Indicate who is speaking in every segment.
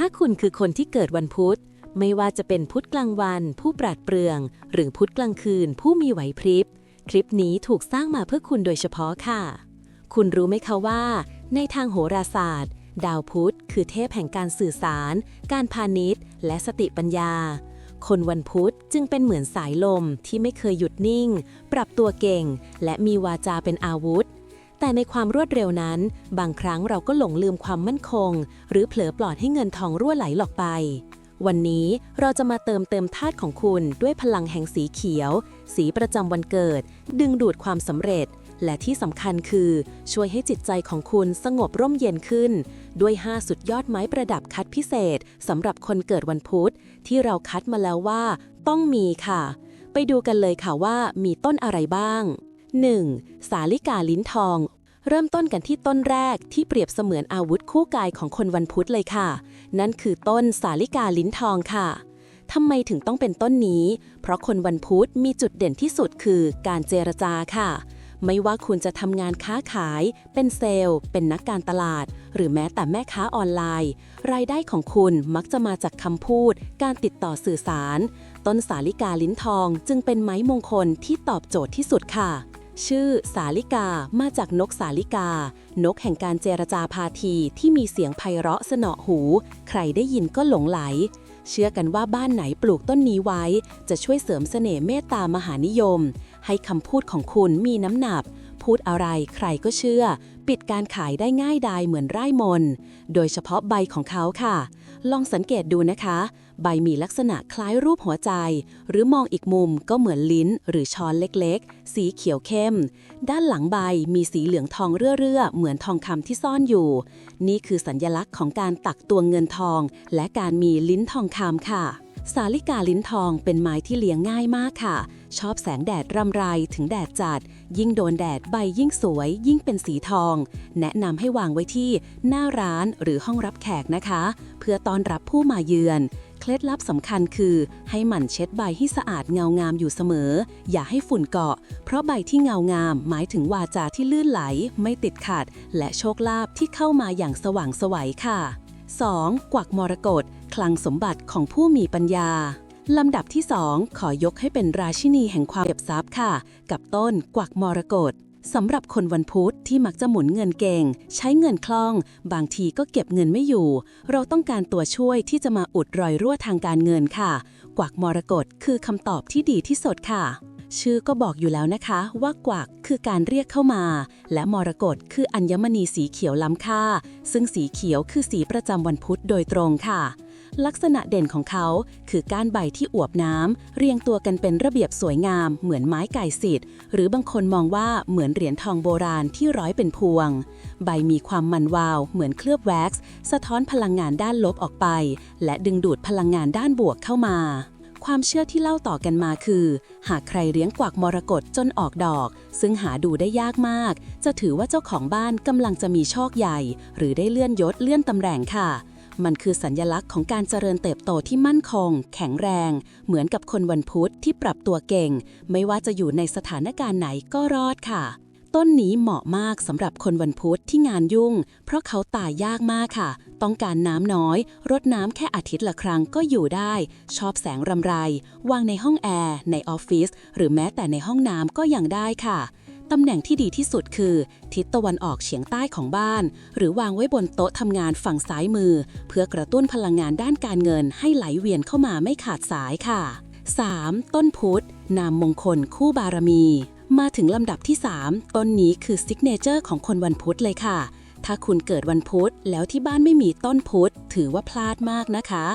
Speaker 1: ถ้าคุณคือคนที่เกิดวันพุธ ไม่ว่าจะเป็นพุธกลางวัน ผู้ปราดเปรื่อง หรือพุธกลางคืน ผู้มีไหวพริบ คลิปนี้ถูกสร้างมาเพื่อคุณโดยเฉพาะค่ะ คุณรู้ไหมคะว่า ในทางโหราศาสตร์ ดาวพุธคือเทพแห่งการสื่อสาร การพาณิชย์ และสติปัญญา คนวันพุธจึงเป็นเหมือนสายลมที่ไม่เคยหยุดนิ่ง ปรับตัวเก่ง และมีวาจาเป็นอาวุธ แต่ในความรวดเร็วนั้น บางครั้งเราก็หลงลืมความมั่นคง หรือเผลอปลอดให้เงินทองรั่วไหลหลอกไป วันนี้เราจะมาเติมเต็มธาตุของคุณด้วยพลังแห่งสีเขียว สีประจำวันเกิด ดึงดูดความสำเร็จ และที่สำคัญคือ ช่วยให้จิตใจของคุณสงบร่มเย็นขึ้น ด้วย 5 สุดยอดไม้ประดับคัดพิเศษสำหรับคนเกิดวันพุธ ที่เราคัดมาแล้วว่า ต้องมีค่ะ ไปดูกันเลยค่ะว่ามีต้นอะไรบ้าง 1. สาลิกาลิ้นทอง เริ่มต้นกันที่ต้นแรกที่เปรียบเสมือนอาวุธคู่กายของคนวันพุธเลยค่ะ นั่นคือต้นสาลิกาลิ้นทองค่ะทำไมถึงต้องเป็นต้นนี้ เพราะคนวันพุธมีจุดเด่นที่สุดคือการเจรจาค่ะ ไม่ว่าคุณจะทำงานค้าขาย เป็นเซลล์ เป็นนักการตลาด หรือแม้แต่แม่ค้าออนไลน์ รายได้ของคุณมักจะมาจากคำพูด การติดต่อสื่อสาร ต้นสาลิกาลิ้นทองจึงเป็นไม้มงคลที่ตอบโจทย์ที่สุดค่ะ ชื่อสาลิกามาจากนกสาลิกา นกแห่งการเจรจาพาทีที่มีเสียงไพเราะสนอหู ใครได้ยินก็หลงไหล เชื่อกันว่าบ้านไหนปลูกต้นนี้ไว้ จะช่วยเสริมเสน่ห์เมตตามหานิยม ให้คำพูดของคุณมีน้ำหนัก พูดอะไรใครก็เชื่อ ปิดการขายได้ง่ายดายเหมือนไร่มน โดยเฉพาะใบของเขาค่ะ ลองสังเกตดูนะคะ ใบมีลักษณะคล้ายรูปหัวใจ หรือมองอีกมุมก็เหมือนลิ้นหรือช้อนเล็กๆ สีเขียวเข้ม ด้านหลังใบมีสีเหลืองทองเรื่อๆ เหมือนทองคำที่ซ่อนอยู่ นี่คือสัญญลักษณ์ของการตักตวงเงินทอง และการมีลิ้นทองคำค่ะ สาลิกาลิ้นทองเป็นไม้ที่เลี้ยงง่ายมากค่ะ ชอบแสงแดดรำไรถึงแดดจัด ยิ่งโดนแดดใบยิ่งสวย ยิ่งเป็นสีทอง แนะนำให้วางไว้ที่หน้าร้านหรือห้องรับแขกนะคะ เพื่อต้อนรับผู้มาเยือน เคล็ดลับสำคัญคือ ให้หมั่นเช็ดใบให้สะอาดเงางามอยู่เสมอ อย่าให้ฝุ่นเกาะ เพราะใบที่เงางามหมายถึงวาจาที่ลื่นไหล ไม่ติดขัด และโชคลาภที่เข้ามาอย่างสว่างไสวัยค่ะ 2. กวักมรกตคลังสมบัติของผู้มีปัญญา ลำดับที่ 2 ขอยกให้เป็นราชินีแห่งความเก็บทรัพย์ค่ะ กับต้นกวักมรกตสำหรับคนวันพุธที่มักจะหมุนเงินเก่ง ใช้เงินคล่อง บางทีก็เก็บเงินไม่อยู่ เราต้องการตัวช่วยที่จะมาอุดรอยรั่วทางการเงินค่ะ กวักมรกตคือคำตอบที่ดีที่สุดค่ะ ชื่อก็บอกอยู่แล้วนะคะว่ากวักคือการเรียกเข้ามา และมรกตคืออัญมณีสีเขียวล้ำค่า ซึ่งสีเขียวคือสีประจำวันพุธโดยตรงค่ะ ลักษณะเด่นของเขาคือก้านใบที่อวบน้ำเรียงตัวกันเป็นระเบียบสวยงาม เหมือนไม้ไก่สิทธิ์หรือบางคนมองว่าเหมือนเหรียญทองโบราณที่ร้อยเป็นพวง ใบมีความมันวาว เหมือนเคลือบแว็กซ์ สะท้อนพลังงานด้านลบออกไป และดึงดูดพลังงานด้านบวกเข้ามา ความเชื่อที่เล่าต่อกันมาคือ หากใครเลี้ยงกวักมรกตจนออกดอก ซึ่งหาดูได้ยากมาก จะถือว่าเจ้าของบ้านกำลังจะมีโชคใหญ่ หรือได้เลื่อนยศเลื่อนตำแหน่งค่ะ มันคือสัญญลักษณ์ของการเจริญเติบโตที่มั่นคง แข็งแรง เหมือนกับคนวันพุธที่ปรับตัวเก่ง ไม่ว่าจะอยู่ในสถานการณ์ไหนก็รอดค่ะ ต้นนี้เหมาะมากสำหรับคนวันพุธที่งานยุ่ง เพราะเขาตายยากมากค่ะ ต้องการน้ำน้อย รดน้ำแค่อาทิตย์ละครั้งก็อยู่ได้ ชอบแสงรำไร วางในห้องแอร์ ในออฟฟิศ หรือแม้แต่ในห้องน้ำก็ยังได้ค่ะตำแหน่งที่ดีที่สุดคือ ทิศตะวันออกเฉียงใต้ของบ้าน หรือวางไว้บนโต๊ะทำงานฝั่งซ้ายมือ เพื่อกระตุ้นพลังงานด้านการเงินให้ไหลเวียนเข้ามาไม่ขาดสายค่ะ 3. ต้นพุธนามมงคลคู่บารมี มาถึงลำดับที่ 3 ต้นนี้คือซิกเนเจอร์ของคนวันพุธเลยค่ะ ถ้าคุณเกิดวันพุธแล้วที่บ้านไม่มีต้นพุธถือว่าพลาดมากนะคะ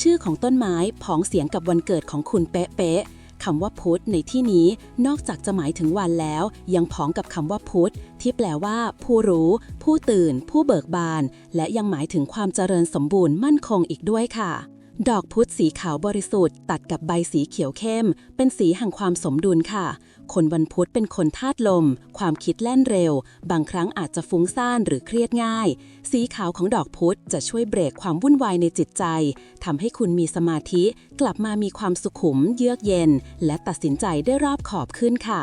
Speaker 1: ชื่อของต้นไม้พ้องเสียงกับวันเกิดของคุณเป๊ะๆคำว่าพุธในที่นี้นอกจากจะหมายถึงวันแล้ว ยังพ้องกับคำว่าพุธที่แปลว่า ผู้รู้ ผู้ตื่น ผู้เบิกบาน และยังหมายถึงความเจริญสมบูรณ์มั่นคงอีกด้วยค่ะดอกพุธสีขาวบริสุทธิ์ ตัดกับใบสีเขียวเข้ม เป็นสีแห่งความสมดุลค่ะ คนวันพุธเป็นคนธาตุลม ความคิดแล่นเร็ว บางครั้งอาจจะฟุ้งซ่านหรือเครียดง่าย สีขาวของดอกพุธจะช่วยเบรกความวุ่นวายในจิตใจทำให้คุณมีสมาธิ กลับมามีความสุขุม เยือกเย็น และตัดสินใจได้รอบขอบขึ้นค่ะ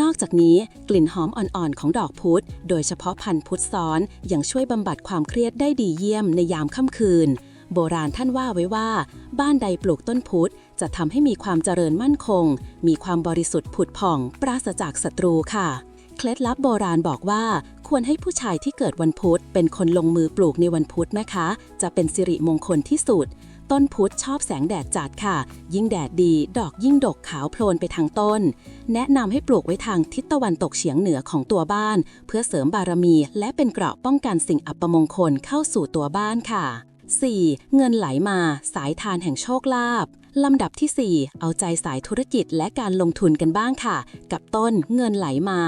Speaker 1: นอกจากนี้ กลิ่นหอมอ่อนๆของดอกพุธโดยเฉพาะพันธุ์พุธซ้อนยังช่วยบำบัดความเครียดได้ดีเยี่ยมในยามค่ำคืน
Speaker 2: โบราณท่านว่าไว้ว่า บ้านใดปลูกต้นพุทธจะทำให้มีความเจริญมั่นคง มีความบริสุทธิ์ผุดผ่อง ปราศจากศัตรูค่ะ เคล็ดลับโบราณบอกว่า ควรให้ผู้ชายที่เกิดวันพุธเป็นคนลงมือปลูกในวันพุธนะคะ จะเป็นสิริมงคลที่สุด ต้นพุธชอบแสงแดดจัดค่ะ ยิ่งแดดดี ดอกยิ่งดกขาวโพลนไปทางต้น แนะนำให้ปลูกไว้ทางทิศตะวันตกเฉียงเหนือของตัวบ้าน เพื่อเสริมบารมี และเป็นเกราะป้องกันสิ่งอัปมงคลเข้าสู่ตัวบ้านค่ะ 4. เงินไหลมาสายทานแห่งโชคลาภลำดับที่ 4 เอาใจสายธุรกิจและการลงทุนกันบ้างค่ะ กับต้นเงินไหลมา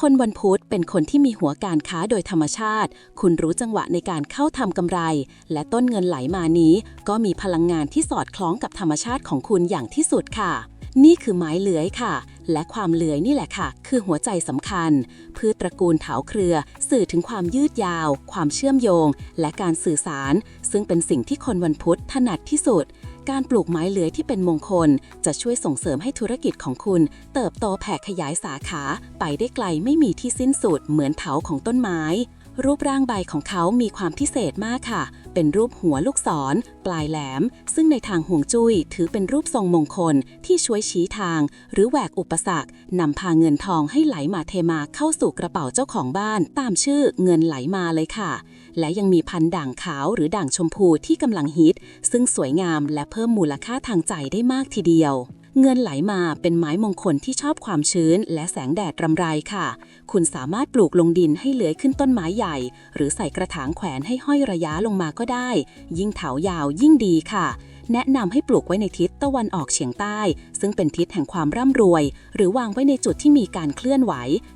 Speaker 2: คนวันพุธเป็นคนที่มีหัวการค้าโดยธรรมชาติ คุณรู้จังหวะในการเข้าทำกำไร และต้นเงินไหลมานี้ ก็มีพลังงานที่สอดคล้องกับธรรมชาติของคุณอย่างที่สุดค่ะ นี่คือไม้เลื้อยค่ะ และความเลื้อยนี่แหละค่ะ คือหัวใจสำคัญ พืชตระกูลเถาเครือ สื่อถึงความยืดยาว ความเชื่อมโยง และการสื่อสาร ซึ่งเป็นสิ่งที่คนวันพุธถนัดที่สุด การปลูกไม้เลื้อยที่เป็นมงคล จะช่วยส่งเสริมให้ธุรกิจของคุณ เติบโตแผ่ขยายสาขา ไปได้ไกลไม่มีที่สิ้นสุดเหมือนเถาของต้นไม้ รูปร่างใบของเขามีความพิเศษมากค่ะ เป็นรูปหัวลูกศร ปลายแหลม ซึ่งในทางห่วงจุ้ยถือเป็นรูปทรงมงคลที่ช่วยชี้ทาง หรือแหวกอุปสรรคนำพาเงินทองให้ไหลมาเทมาเข้าสู่กระเป๋าเจ้าของบ้าน ตามชื่อเงินไหลมาเลยค่ะ และยังมีพันด่างขาวหรือด่างชมพูที่กำลังฮิต ซึ่งสวยงามและเพิ่มมูลค่าทางใจได้มากทีเดียว เงินไหลมาเป็นไม้มงคลที่ชอบความชื้นและแสงแดดรำไรค่ะ คุณสามารถปลูกลงดินให้เลื้อยขึ้นต้นไม้ใหญ่ หรือใส่กระถางแขวนให้ห้อยระยะลงมาก็ได้ ยิ่งเถายาวยิ่งดีค่ะ แนะนำให้ปลูกไว้ในทิศตะวันออกเฉียงใต้ ซึ่งเป็นทิศแห่งความร่ำรวย หรือวางไว้ในจุดที่มีการเคลื่อนไหว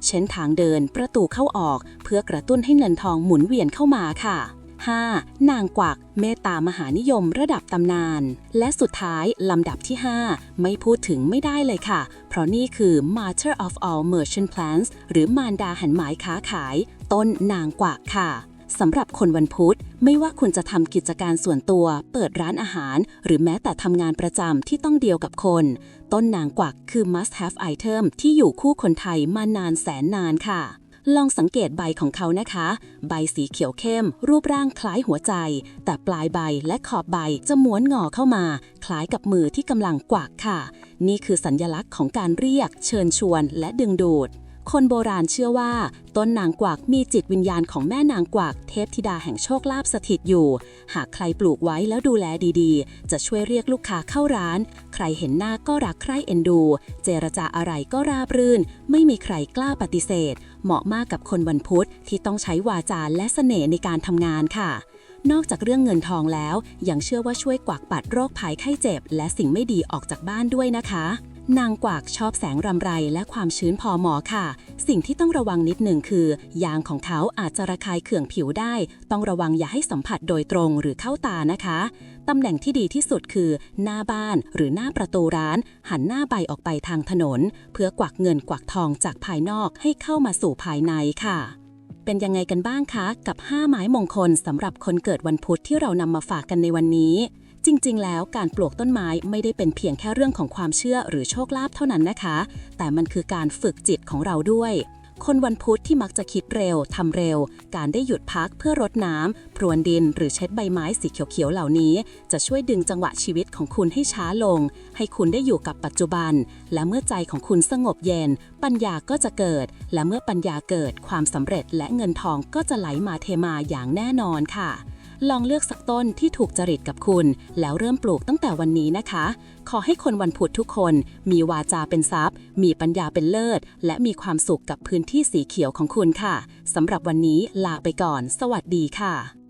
Speaker 2: เช่นทางเดิน ประตูเข้าออก เพื่อกระตุ้นให้เงินทองหมุนเวียนเข้ามาค่ะ 5. นางกวักเมตตามหานิยมระดับตำนาน และสุดท้ายลำดับที่ 5 ไม่พูดถึงไม่ได้เลยค่ะ เพราะนี่คือ Mother of all merchant plants หรือมารดาหันหมายค้าขาย ต้นนางกวักค่ะสำหรับคนวันพุธ ไม่ว่าคุณจะทำกิจการส่วนตัว เปิดร้านอาหาร หรือแม้แต่ทำงานประจำที่ต้องเดียวกับคน ต้นนางกวักคือ must have item ที่อยู่คู่คนไทยมานานแสนนานค่ะ ลองสังเกตใบของเขานะคะ ใบสีเขียวเข้ม รูปร่างคล้ายหัวใจ แต่ปลายใบและขอบใบจะม้วนงอเข้ามา คล้ายกับมือที่กำลังกวักค่ะ นี่คือสัญญลักษณ์ของการเรียก เชิญชวน และดึงดูด คนโบราณเชื่อว่า ต้นนางกวักมีจิตวิญญาณของแม่นางกวักเทพธิดาแห่งโชคลาภสถิตอยู่ หากใครปลูกไว้แล้วดูแลดีๆ จะช่วยเรียกลูกค้าเข้าร้าน ใครเห็นหน้าก็รักใคร่เอ็นดู เจรจาอะไรก็ราบรื่น ไม่มีใครกล้าปฏิเสธ เหมาะมากกับคนวันพุธที่ต้องใช้วาจาและเสน่ห์ในการทำงานค่ะนอกจากเรื่องเงินทองแล้ว ยังเชื่อว่าช่วยกวักปัดโรคภัยไข้เจ็บ และสิ่งไม่ดีออกจากบ้านด้วยนะคะ นางกวักชอบแสงรำไรและความชื้นพอเหมอค่ะ สิ่งที่ต้องระวังนิดหนึ่งคือ ยางของเขาอาจจะระคายเขื่องผิวได้ ต้องระวังอย่าให้สัมผัสโดยตรงหรือเข้าตานะคะตำแหน่งที่ดีที่สุดคือ หน้าบ้านหรือหน้าประตูร้าน หันหน้าใบออกไปทางถนน เพื่อกวักเงินกวักทองจากภายนอกให้เข้ามาสู่ภายในค่ะเป็นยังไงกันบ้างคะ กับ 5 ไม้มงคลสำหรับคนเกิดวันพุธที่เรานำมาฝากกันในวันนี้ จริง ๆ แล้วการปลูกต้นไม้ไม่ได้เป็นเพียงแค่เรื่องของความเชื่อหรือโชคลาภเท่านั้นนะคะ แต่มันคือการฝึกจิตของเราด้วย คนวันพุธที่มักจะคิดเร็วทำเร็ว การได้หยุดพักเพื่อรดน้ำพรวนดิน หรือเช็ดใบไม้สีเขียวๆเหล่านี้ จะช่วยดึงจังหวะชีวิตของคุณให้ช้าลง ให้คุณได้อยู่กับปัจจุบัน และเมื่อใจของคุณสงบเย็น ปัญญาก็จะเกิด และเมื่อปัญญาเกิดความสำเร็จและเงินทองก็จะไหลมาเทมาอย่างแน่นอนค่ะ ลองเลือกสักต้นที่ถูกจริตกับคุณ แล้วเริ่มปลูกตั้งแต่วันนี้นะคะ ขอให้คนวันพุธทุกคน มีวาจาเป็นทรัพย์ มีปัญญาเป็นเลิศ และมีความสุขกับพื้นที่สีเขียวของคุณค่ะสำหรับวันนี้ลาไปก่อน สวัสดีค่ะ